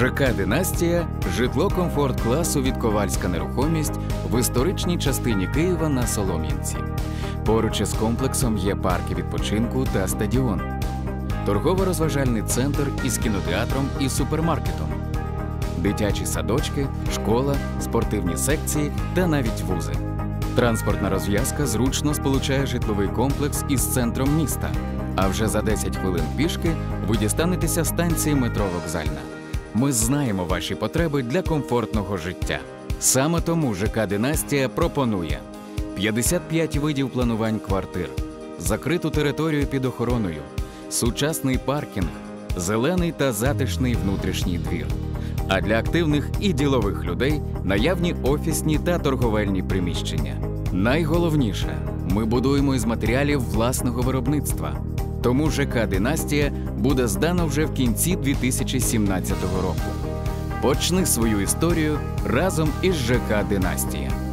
ЖК Династія житло комфорт класу від Ковальська нерухомість в історичній частині Києва на Солом'янці. Поруч із комплексом є парки відпочинку та стадіон, торгово-розважальний центр із кінотеатром і супермаркетом, дитячі садочки, школа, спортивні секції та навіть вузи. Транспортна розв'язка зручно сполучає житловий комплекс із центром міста. А вже за 10 хвилин пішки ви дістанетеся станції метро Вокзальна. Ми знаємо ваші потреби для комфортного життя. Саме тому ЖК Династія пропонує 55 видів планувань квартир, закриту територію під охороною, сучасний паркінг, зелений та затишний внутрішній двір. А для активних і ділових людей наявні офісні та торговельні приміщення. Найголовніше, ми будуємо із матеріалів власного виробництва. Тому ЖК Династія буде здано вже в кінці 2017 року. Почни свою історію разом із ЖК Династія.